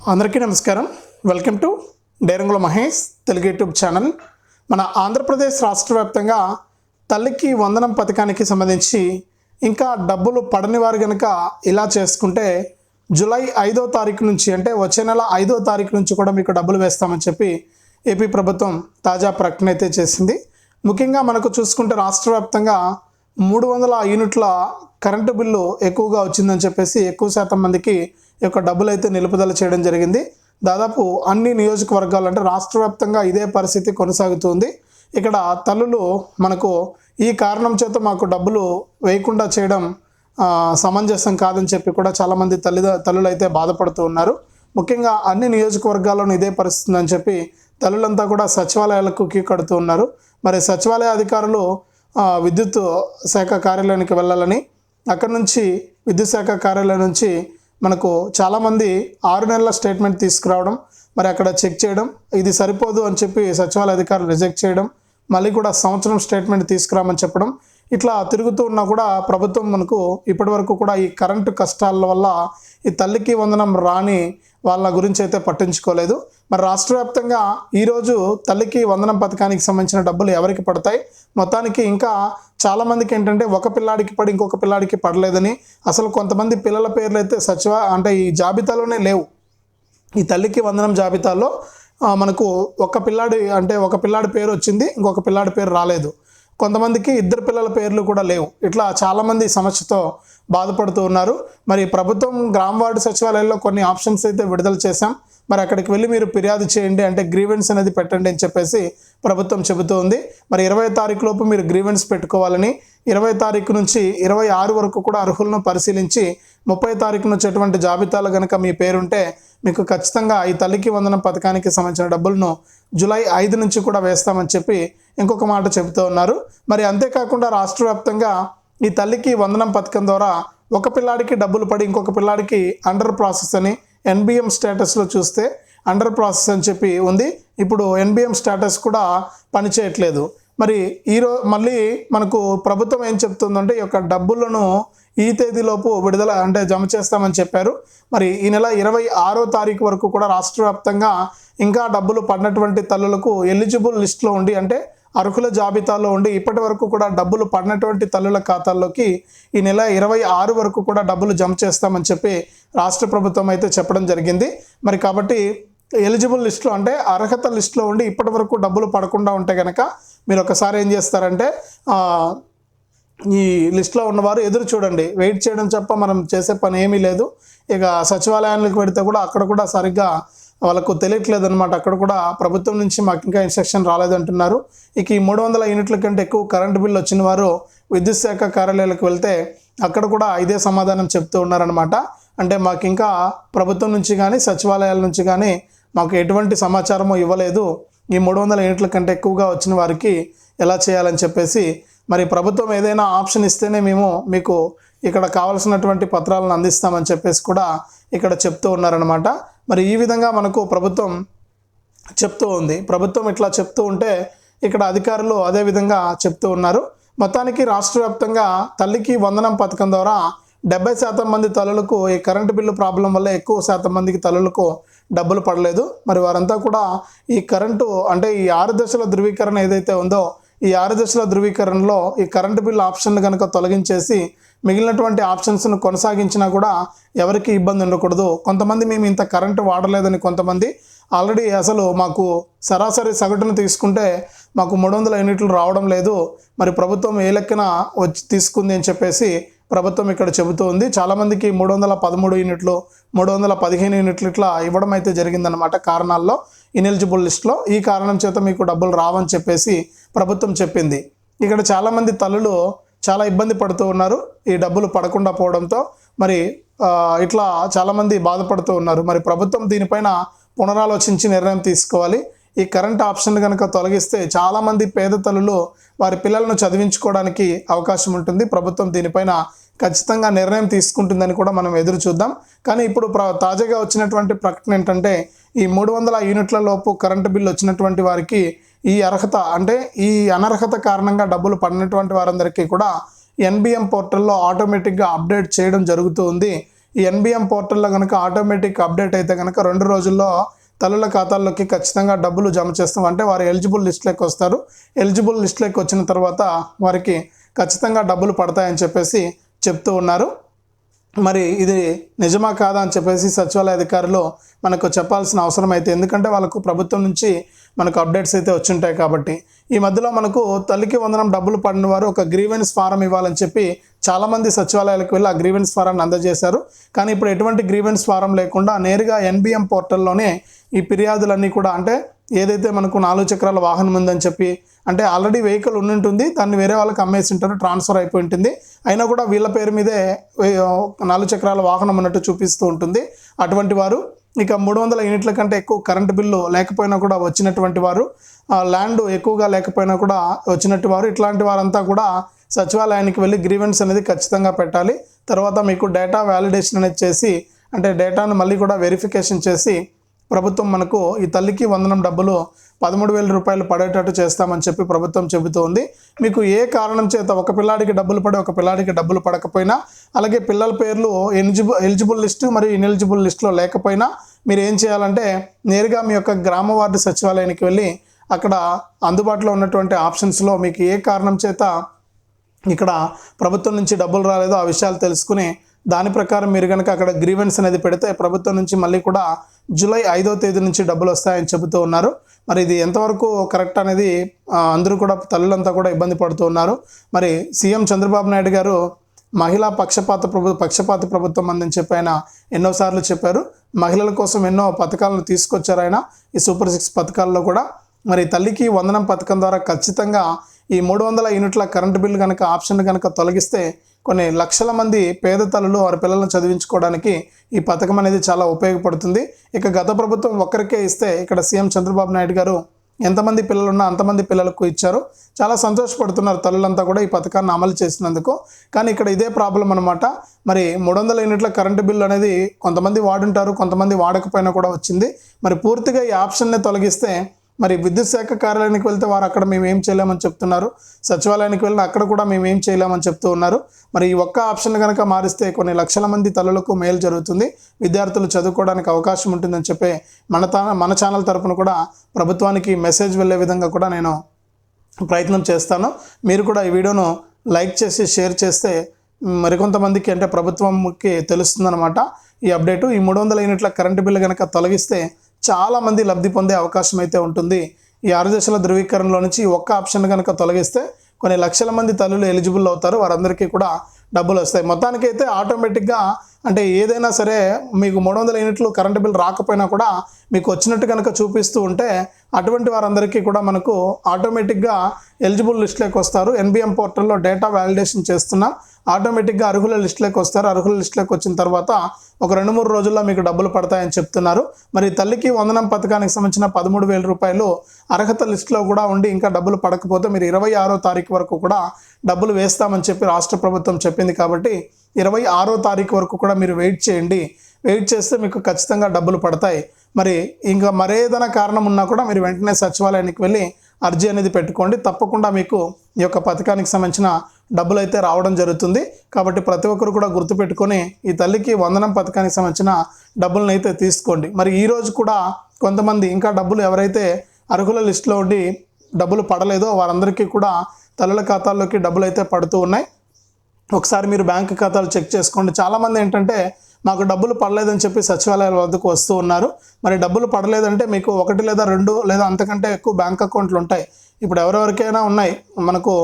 అందరికీ నమస్కారం. Welcome to Dairangula Mahesh Telugu YouTube channel. మన ఆంధ్రప్రదేశ్ రాష్ట్ర వ్యాప్తంగా తల్లికి వందనం పథకానికి సంబంధించి ఇంకా డబ్బులు పడని వారు కనుక ఇలా చేసుకుంటే జూలై ఐదో తారీఖు నుంచి అంటే వచ్చే నెల ఐదో తారీఖు నుంచి కూడా మీకు డబ్బులు వేస్తామని చెప్పి ఏపీ ప్రభుత్వం తాజా ప్రకటన అయితే చేసింది. ముఖ్యంగా మనకు చూసుకుంటే రాష్ట్ర వ్యాప్తంగా మూడు వందల యూనిట్ల కరెంటు బిల్లు ఎక్కువగా వచ్చిందని చెప్పేసి ఎక్కువ శాతం మందికి యొక్క డబ్బులు అయితే నిలుపుదల చేయడం జరిగింది. దాదాపు అన్ని నియోజకవర్గాలు అంటే రాష్ట్ర వ్యాప్తంగా ఇదే పరిస్థితి కొనసాగుతుంది. ఇక్కడ తల్లులు మనకు ఈ కారణం చేత మాకు డబ్బులు వేయకుండా చేయడం సమంజసం కాదని చెప్పి కూడా చాలామంది తల్లి తల్లులు అయితే బాధపడుతూ ఉన్నారు. ముఖ్యంగా అన్ని నియోజకవర్గాల్లోనూ ఇదే పరిస్థితి అని చెప్పి తల్లులంతా కూడా సచివాలయాలకు క్యూ కడుతూ ఉన్నారు. మరి సచివాలయ అధికారులు విద్యుత్ శాఖ కార్యాలయానికి వెళ్ళాలని అక్కడ నుంచి విద్యుత్ శాఖ కార్యాలయం నుంచి మనకు చాలామంది ఆరు నెలల స్టేట్మెంట్ తీసుకురావడం మరి అక్కడ చెక్ చేయడం ఇది సరిపోదు అని చెప్పి సచివాలయ అధికారులు రిజెక్ట్ చేయడం మళ్ళీ కూడా సంవత్సరం స్టేట్మెంట్ తీసుకురామని చెప్పడం ఇట్లా తిరుగుతూ ఉన్నా కూడా ప్రభుత్వం మనకు ఇప్పటివరకు కూడా ఈ కరెంటు కష్టాల వల్ల ఈ తల్లికి వందనం రాని వాళ్ళ గురించి అయితే పట్టించుకోలేదు. మరి రాష్ట్ర వ్యాప్తంగా ఈరోజు తల్లికి వందనం పథకానికి సంబంధించిన డబ్బులు ఎవరికి పడతాయి? మొత్తానికి ఇంకా చాలామందికి ఏంటంటే ఒక పిల్లాడికి పడి ఇంకొక పిల్లాడికి పడలేదని అసలు కొంతమంది పిల్లల పేర్లు అయితే సచివ అంటే ఈ జాబితాలోనే లేవు. ఈ తల్లికి వందనం జాబితాలో మనకు ఒక పిల్లాడి అంటే ఒక పిల్లాడి పేరు వచ్చింది ఇంకొక పిల్లాడి పేరు రాలేదు. కొంతమందికి ఇద్దరు పిల్లల పేర్లు కూడా లేవు. ఇట్లా చాలామంది సమస్యతో బాధపడుతూ ఉన్నారు. మరి ప్రభుత్వం గ్రామ వార్డు సచివాలయాల్లో కొన్ని ఆప్షన్స్ అయితే విడుదల చేశాం. మరి అక్కడికి వెళ్ళి మీరు ఫిర్యాదు చేయండి అంటే గ్రీవెన్స్ అనేది పెట్టండి అని చెప్పేసి ప్రభుత్వం చెబుతూ ఉంది. మరి ఇరవై తారీఖు లోపు మీరు గ్రీవెన్స్ పెట్టుకోవాలని ఇరవై తారీఖు నుంచి ఇరవై ఆరు వరకు కూడా అర్హులను పరిశీలించి ముప్పై తారీఖున వచ్చేటువంటి జాబితాలో కనుక మీ పేరుంటే మీకు ఖచ్చితంగా ఈ తల్లికి వందనం పథకానికి సంబంధించిన డబ్బులను జూలై ఐదు నుంచి కూడా వేస్తామని చెప్పి ఇంకొక మాట చెబుతూ ఉన్నారు. మరి అంతేకాకుండా రాష్ట్ర వ్యాప్తంగా ఈ తల్లికి వందనం పథకం ద్వారా ఒక పిల్లాడికి డబ్బులు పడి ఇంకొక పిల్లాడికి అండర్ ప్రాసెస్ అని ఎన్బిఎం స్టేటస్లో చూస్తే అండర్ ప్రాసెస్ అని చెప్పి ఉంది. ఇప్పుడు ఎన్బిఎం స్టేటస్ కూడా పనిచేయట్లేదు. మరి ఈరో మళ్ళీ మనకు ప్రభుత్వం ఏం చెప్తుందంటే ఈ యొక్క డబ్బులను ఈ తేదీలోపు విడుదల అంటే జమ చేస్తామని చెప్పారు. మరి ఈ నెల ఇరవై ఆరో తారీఖు వరకు కూడా రాష్ట్ర వ్యాప్తంగా ఇంకా డబ్బులు పడినటువంటి తల్లులకు ఎలిజిబుల్ లిస్ట్లో ఉండి అంటే అర్హుల జాబితాలో ఉండి ఇప్పటి వరకు కూడా డబ్బులు పడినటువంటి తల్లుల ఖాతాల్లోకి ఈ నెల ఇరవై ఆరు వరకు కూడా డబ్బులు జమ చేస్తామని చెప్పి రాష్ట్ర ప్రభుత్వం అయితే చెప్పడం జరిగింది. మరి కాబట్టి ఎలిజిబుల్ లిస్ట్లో అంటే అర్హత లిస్ట్లో ఉండి ఇప్పటి వరకు డబ్బులు పడకుండా ఉంటే కనుక మీరు ఒకసారి ఏం చేస్తారంటే ఈ లిస్ట్లో ఉన్నవారు ఎదురు చూడండి. వెయిట్ చేయడం తప్ప మనం చేసే పని ఏమీ లేదు. ఇక సచివాలయానికి పెడితే కూడా అక్కడ కూడా సరిగ్గా వాళ్ళకు తెలియట్లేదు అనమాట అక్కడ కూడా ప్రభుత్వం నుంచి మాకు ఇంకా ఇన్స్ట్రక్షన్ రాలేదంటున్నారు. ఇక ఈ మూడు వందల యూనిట్ల కంటే ఎక్కువ కరెంటు బిల్లు వచ్చిన వారు విద్యుత్ శాఖ కార్యాలయాలకు వెళ్తే అక్కడ కూడా ఇదే సమాధానం చెప్తూ ఉన్నారనమాట అంటే మాకు ఇంకా ప్రభుత్వం నుంచి కానీ సచివాలయాల నుంచి కానీ మాకు ఎటువంటి సమాచారము ఇవ్వలేదు. ఈ మూడు వందల యూనిట్ల కంటే ఎక్కువగా వచ్చిన వారికి ఎలా చేయాలని చెప్పేసి మరి ప్రభుత్వం ఏదైనా ఆప్షన్ ఇస్తేనే మేము మీకు ఇక్కడ కావాల్సినటువంటి పత్రాలను అందిస్తామని చెప్పేసి కూడా ఇక్కడ చెప్తూ ఉన్నారనమాట మరి ఈ విధంగా మనకు ప్రభుత్వం చెప్తూ ఉంది. ప్రభుత్వం ఇట్లా చెప్తూ ఉంటే ఇక్కడ అధికారులు అదే విధంగా చెప్తూ ఉన్నారు. మొత్తానికి రాష్ట్ర వ్యాప్తంగా తల్లికి వందనం పథకం ద్వారా డెబ్బై శాతం మంది తల్లులకు ఈ కరెంటు బిల్లు ప్రాబ్లం వల్ల ఎక్కువ శాతం మందికి తల్లులకు డబ్బులు పడలేదు. మరి వారంతా కూడా ఈ కరెంటు అంటే ఈ ఆరు దశల ధృవీకరణ ఏదైతే ఉందో ఈ ఆరు దశల ధృవీకరణలో ఈ కరెంటు బిల్లు ఆప్షన్లు కనుక తొలగించేసి మిగిలినటువంటి ఆప్షన్స్ను కొనసాగించినా కూడా ఎవరికి ఇబ్బంది ఉండకూడదు. కొంతమంది మేము ఇంత కరెంటు వాడలేదని కొంతమంది ఆల్రెడీ అసలు మాకు సరాసరి సగటును తీసుకుంటే మాకు మూడు వందల యూనిట్లు రావడం లేదు. మరి ప్రభుత్వం ఏ లెక్కన వచ్చి తీసుకుంది అని చెప్పేసి ప్రభుత్వం ఇక్కడ చెబుతూ ఉంది. చాలామందికి మూడు వందల పదమూడు యూనిట్లు మూడు వందల పదిహేను యూనిట్లు ఇట్లా ఇవ్వడం అయితే జరిగిందనమాట కారణాల్లో ఇనెలిజిబుల్ లిస్ట్లో ఈ కారణం చేత మీకు డబ్బులు రావని చెప్పేసి ప్రభుత్వం చెప్పింది. ఇక్కడ చాలామంది తల్లులు చాలా ఇబ్బంది పడుతూ ఉన్నారు. ఈ డబ్బులు పడకుండా పోవడంతో మరి ఇట్లా చాలామంది బాధపడుతూ ఉన్నారు. మరి ప్రభుత్వం దీనిపైన పునరాలోచించి నిర్ణయం తీసుకోవాలి. ఈ కరెంట్ ఆప్షన్ కనుక తొలగిస్తే చాలామంది పేద తల్లులు వారి పిల్లలను చదివించుకోవడానికి అవకాశం ఉంటుంది. ప్రభుత్వం దీనిపైన ఖచ్చితంగా నిర్ణయం తీసుకుంటుందని కూడా మనం ఎదురు చూద్దాం. కానీ ఇప్పుడు ప్ర తాజాగా వచ్చినటువంటి ప్రకటన ఏంటంటే ఈ మూడు వందల యూనిట్ల లోపు కరెంటు బిల్లు వచ్చినటువంటి వారికి ఈ అర్హత అంటే ఈ అనర్హత కారణంగా డబ్బులు పడినటువంటి వారందరికీ కూడా ఎన్బిఎం పోర్టల్లో ఆటోమేటిక్గా అప్డేట్ చేయడం జరుగుతూ ఉంది. ఈ ఎన్బిఎం పోర్టల్లో కనుక ఆటోమేటిక్ అప్డేట్ అయితే కనుక రెండు రోజుల్లో తల్లుల ఖాతాల్లోకి ఖచ్చితంగా డబ్బులు జమ చేస్తాం. అంటే వారు ఎలిజిబుల్ లిస్ట్లోకి వస్తారు. ఎలిజిబుల్ లిస్ట్లోకి వచ్చిన తర్వాత వారికి ఖచ్చితంగా డబ్బులు పడతాయని చెప్పేసి చెప్తూ ఉన్నారు. మరి ఇది నిజమా కాదా అని చెప్పేసి సచివాలయ అధికారులు మనకు చెప్పాల్సిన అవసరం అయితే. ఎందుకంటే వాళ్ళకు ప్రభుత్వం నుంచి మనకు అప్డేట్స్ అయితే వచ్చుంటాయి కాబట్టి. ఈ మధ్యలో మనకు తల్లికి వందనం డబ్బులు పడిన వారు ఒక గ్రీవెన్స్ ఫారం ఇవ్వాలని చెప్పి చాలామంది సచివాలయాలకు వెళ్ళి ఆ గ్రీవెన్స్ ఫారాన్ని అందజేశారు. కానీ ఇప్పుడు ఎటువంటి గ్రీవెన్స్ ఫారం లేకుండా నేరుగా ఎన్బిఎం పోర్టల్లోనే ఈ ఫిర్యాదులన్నీ కూడా అంటే ఏదైతే మనకు నాలుగు చక్రాల వాహనం ఉందని చెప్పి అంటే ఆల్రెడీ వెహికల్ ఉండింటుంది దాన్ని వేరే వాళ్ళకి అమ్మేసి ఉంటారు ట్రాన్స్ఫర్ అయిపోయి ఉంటుంది అయినా కూడా వీళ్ళ పేరు మీదే నాలుగు చక్రాల వాహనం ఉన్నట్టు చూపిస్తూ ఉంటుంది. అటువంటి వారు ఇక మూడు వందల యూనిట్ల కంటే ఎక్కువ కరెంటు బిల్లు లేకపోయినా కూడా వచ్చినటువంటి వారు ఆ, ల్యాండ్ ఎక్కువగా లేకపోయినా కూడా వచ్చినట్టు వారు ఇట్లాంటి వారంతా కూడా సచివాలయానికి వెళ్ళి గ్రీవెన్స్ అనేది ఖచ్చితంగా పెట్టాలి. తర్వాత మీకు డేటా వ్యాలిడేషన్ అనేది చేసి అంటే డేటాను మళ్ళీ కూడా వెరిఫికేషన్ చేసి ప్రభుత్వం మనకు ఈ తల్లికి వందనం డబ్బులు పదమూడు వేల రూపాయలు పడేటట్టు చేస్తామని చెప్పి ప్రభుత్వం చెబుతూ ఉంది మీకు ఏ కారణం చేత ఒక పిల్లాడికి డబ్బులు పడి ఒక పిల్లాడికి డబ్బులు పడకపోయినా అలాగే పిల్లల పేర్లు ఎలిజిబుల్ ఎలిజిబుల్ లిస్టు మరియు ఇన్ఎలిజిబుల్ లిస్టులో లేకపోయినా మీరు ఏం చేయాలంటే నేరుగా మీ యొక్క గ్రామ వార్డు సచివాలయానికి వెళ్ళి అక్కడ అందుబాటులో ఉన్నటువంటి ఆప్షన్స్లో మీకు ఏ కారణం చేత ఇక్కడ ప్రభుత్వం నుంచి డబ్బులు రాలేదో ఆ విషయాలు తెలుసుకుని దాని ప్రకారం మీరు కనుక అక్కడ గ్రీవెన్స్ అనేది పెడితే ప్రభుత్వం నుంచి మళ్ళీ కూడా జూలై ఐదో తేదీ నుంచి డబ్బులు వస్తాయని చెబుతూ ఉన్నారు. మరి ఇది ఎంతవరకు కరెక్ట్ అనేది అందరూ కూడా తల్లులంతా కూడా ఇబ్బంది పడుతూ ఉన్నారు. మరి సీఎం చంద్రబాబు నాయుడు గారు మహిళా పక్షపాత ప్రభు పక్షపాత ప్రభుత్వం అందని చెప్పి ఆయన ఎన్నోసార్లు చెప్పారు. మహిళల కోసం ఎన్నో పథకాలను తీసుకొచ్చారు ఆయన ఈ సూపర్ సిక్స్ పథకాల్లో కూడా. మరి తల్లికి వందనం పథకం ద్వారా ఖచ్చితంగా ఈ మూడు వందల యూనిట్ల కరెంటు బిల్లు కనుక ఆప్షన్ కనుక తొలగిస్తే కొన్ని లక్షల మంది పేద తల్లులు వారి పిల్లలను చదివించుకోవడానికి ఈ పథకం అనేది చాలా ఉపయోగపడుతుంది. ఇక గత ప్రభుత్వం ఒక్కరికే ఇస్తే ఇక్కడ సీఎం చంద్రబాబు నాయుడు గారు ఎంతమంది పిల్లలు ఉన్నా అంతమంది పిల్లలకు ఇచ్చారు. చాలా సంతోషపడుతున్నారు తల్లులంతా కూడా ఈ పథకాన్ని అమలు చేసినందుకు. కానీ ఇక్కడ ఇదే ప్రాబ్లం అనమాట మరి మూడు వందల యూనిట్ల కరెంటు బిల్లు అనేది కొంతమంది వాడుంటారు కొంతమంది వాడకపోయినా కూడా వచ్చింది. మరి పూర్తిగా ఈ ఆప్షన్ని తొలగిస్తే మరి విద్యుత్ శాఖ కార్యాలయానికి వెళ్తే వారు అక్కడ మేము ఏం చేయలేమని చెప్తున్నారు. సచివాలయానికి వెళ్ళిన అక్కడ కూడా మేము ఏం చేయలేమని చెప్తూ ఉన్నారు. మరి ఈ ఒక్క ఆప్షన్ కనుక మారిస్తే కొన్ని లక్షల మంది తల్లులకు మేలు జరుగుతుంది. విద్యార్థులు చదువుకోవడానికి అవకాశం ఉంటుందని చెప్పి మన మన ఛానల్ తరఫున కూడా ప్రభుత్వానికి మెసేజ్ వెళ్ళే విధంగా కూడా నేను ప్రయత్నం చేస్తాను. మీరు కూడా ఈ వీడియోను లైక్ చేసి షేర్ చేస్తే మరికొంతమందికి అంటే ప్రభుత్వంకి తెలుస్తుందన్నమాట. ఈ అప్డేటు ఈ మూడు వందల యూనిట్ల కరెంటు బిల్లు కనుక తొలగిస్తే చాలామంది లబ్ధి పొందే అవకాశం అయితే ఉంటుంది. ఈ ఆరు దశల ధృవీకరణలో నుంచి ఒక్క ఆప్షన్ కనుక తొలగిస్తే కొన్ని లక్షల మంది తల్లులు ఎలిజిబుల్ అవుతారు. వారందరికీ కూడా డబ్బులు వస్తాయి. మొత్తానికైతే ఆటోమేటిక్గా అంటే ఏదైనా సరే మీకు మూడు వందల యూనిట్లు కరెంటు బిల్ రాకపోయినా కూడా మీకు వచ్చినట్టు కనుక చూపిస్తూ ఉంటే అటువంటి వారందరికీ కూడా మనకు ఆటోమేటిక్గా ఎలిజిబుల్ లిస్ట్లోకి వస్తారు. ఎన్బిఎం పోర్టల్లో డేటా వ్యాలిడేషన్ చేస్తున్నాం ఆటోమేటిక్గా అర్హుల లిస్టులోకి వస్తారు. అర్హుల లిస్టులోకి వచ్చిన తర్వాత ఒక రెండు మూడు రోజుల్లో మీకు డబ్బులు పడతాయని చెప్తున్నారు. మరి తల్లికి వందనం పథకానికి సంబంధించిన పదమూడు వేల రూపాయలు అర్హత లిస్టులో కూడా ఉండి ఇంకా డబ్బులు పడకపోతే మీరు ఇరవై ఆరో తారీఖు వరకు కూడా డబ్బులు వేస్తామని చెప్పి రాష్ట్ర ప్రభుత్వం చెప్పింది కాబట్టి ఇరవై ఆరో తారీఖు వరకు కూడా మీరు వెయిట్ చేయండి. వెయిట్ చేస్తే మీకు ఖచ్చితంగా డబ్బులు పడతాయి. మరి ఇంకా మరేదైనా కారణం ఉన్నా కూడా మీరు వెంటనే సచివాలయానికి వెళ్ళి అర్జీ అనేది పెట్టుకోండి. తప్పకుండా మీకు ఈ యొక్క పథకానికి సంబంధించిన డబ్బులు అయితే రావడం జరుగుతుంది. కాబట్టి ప్రతి ఒక్కరు కూడా గుర్తుపెట్టుకొని ఈ తల్లికి వందనం పథకానికి సంబంధించిన డబ్బులను అయితే తీసుకోండి. మరి ఈరోజు కూడా కొంతమంది ఇంకా డబ్బులు ఎవరైతే అర్హుల లిస్టులో ఉండి డబ్బులు పడలేదో వారందరికీ కూడా తల్లుల ఖాతాల్లోకి డబ్బులు అయితే పడుతూ ఉన్నాయి. ఒకసారి మీరు బ్యాంక్ ఖాతాలు చెక్ చేసుకోండి. చాలామంది ఏంటంటే మాకు డబ్బులు పడలేదని చెప్పి సచివాలయాల వద్దకు వస్తూ ఉన్నారు. మరి డబ్బులు పడలేదంటే మీకు ఒకటి లేదా రెండు లేదా అంతకంటే ఎక్కువ బ్యాంక్ అకౌంట్లు ఉంటాయి. ఇప్పుడు ఎవరెవరికైనా ఉన్నాయి. మనకు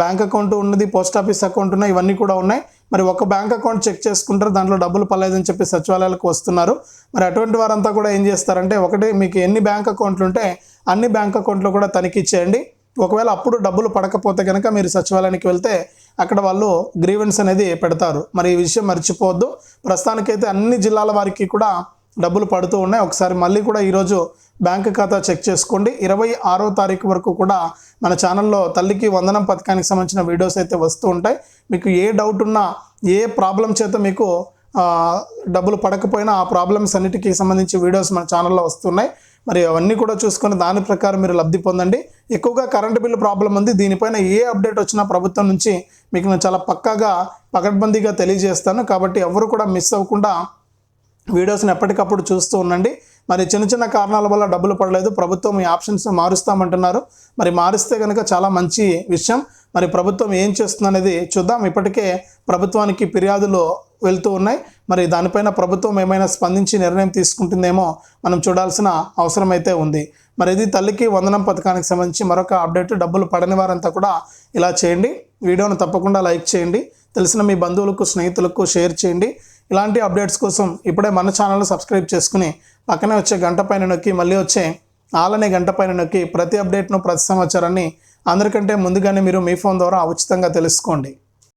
బ్యాంక్ అకౌంట్ ఉన్నది పోస్ట్ ఆఫీస్ అకౌంట్ ఉన్నాయి ఇవన్నీ కూడా ఉన్నాయి. మరి ఒక బ్యాంక్ అకౌంట్ చెక్ చేసుకుంటారు దాంట్లో డబ్బులు పడలేదని చెప్పి సచివాలయాలకు వస్తున్నారు. మరి అటువంటి వారంతా కూడా ఏం చేస్తారంటే ఒకటి మీకు ఎన్ని బ్యాంక్ అకౌంట్లు ఉంటే అన్ని బ్యాంక్ అకౌంట్లు కూడా తనిఖీ చేయండి. ఒకవేళ అప్పుడు డబ్బులు పడకపోతే కనుక మీరు సచివాలయానికి వెళ్తే అక్కడ వాళ్ళు గ్రీవెన్స్ అనేది పెడతారు. మరి ఈ విషయం మర్చిపోవద్దు. ప్రస్తుతానికైతే అన్ని జిల్లాల వారికి కూడా డబ్బులు పడుతూ ఉన్నాయి. ఒకసారి మళ్ళీ కూడా ఈరోజు బ్యాంక్ ఖాతా చెక్ చేసుకోండి. ఇరవై ఆరో తారీఖు వరకు కూడా మన ఛానల్లో తల్లికి వందనం పథకానికి సంబంధించిన వీడియోస్ అయితే వస్తూ ఉంటాయి. మీకు ఏ డౌట్ ఉన్నా ఏ ప్రాబ్లం చేత మీకు డబ్బులు పడకపోయినా ఆ ప్రాబ్లమ్స్ అన్నిటికీ సంబంధించి వీడియోస్ మన ఛానల్లో వస్తున్నాయి. మరి అవన్నీ కూడా చూసుకొని దాని ప్రకారం మీరు లబ్ధి పొందండి. ఎక్కువగా కరెంటు బిల్లు ప్రాబ్లం ఉంది. దీనిపైన ఏ అప్డేట్ వచ్చినా ప్రభుత్వం నుంచి మీకు నేను చాలా పక్కాగా పకడ్బందీగా తెలియజేస్తాను. కాబట్టి ఎవరు కూడా మిస్ అవ్వకుండా వీడియోస్ని ఎప్పటికప్పుడు చూస్తూ ఉండండి. మరి చిన్న చిన్న కారణాల వల్ల డబ్బులు పడలేదు. ప్రభుత్వం ఈ ఆప్షన్స్ మారుస్తామంటున్నారు. మరి మారిస్తే కనుక చాలా మంచి విషయం. మరి ప్రభుత్వం ఏం చేస్తుందనేది చూద్దాం. ఇప్పటికే ప్రభుత్వానికి ఫిర్యాదులు వెళ్తూ ఉన్నాయి. మరి దానిపైన ప్రభుత్వం ఏమైనా స్పందించి నిర్ణయం తీసుకుంటుందేమో మనం చూడాల్సిన అవసరం అయితే ఉంది. మరి ఇది తల్లికి వందనం పథకానికి సంబంధించి మరొక అప్డేట్. డబ్బులు పడని వారంతా కూడా ఇలా చేయండి. వీడియోను తప్పకుండా లైక్ చేయండి. తెలిసిన మీ బంధువులకు స్నేహితులకు షేర్ చేయండి. ఇలాంటి అప్డేట్స్ కోసం ఇప్పుడే మన ఛానల్ సబ్స్క్రైబ్ చేసుకుని పక్కనే వచ్చే గంట పైన నొక్కి మళ్ళీ వచ్చే ఆలనే గంట పైన నొక్కి ప్రతి అప్డేట్ను ప్రతి సమాచారాన్ని అందరికంటే ముందుగానే మీరు మీ ఫోన్ ద్వారా ఉచితంగా తెలుసుకోండి.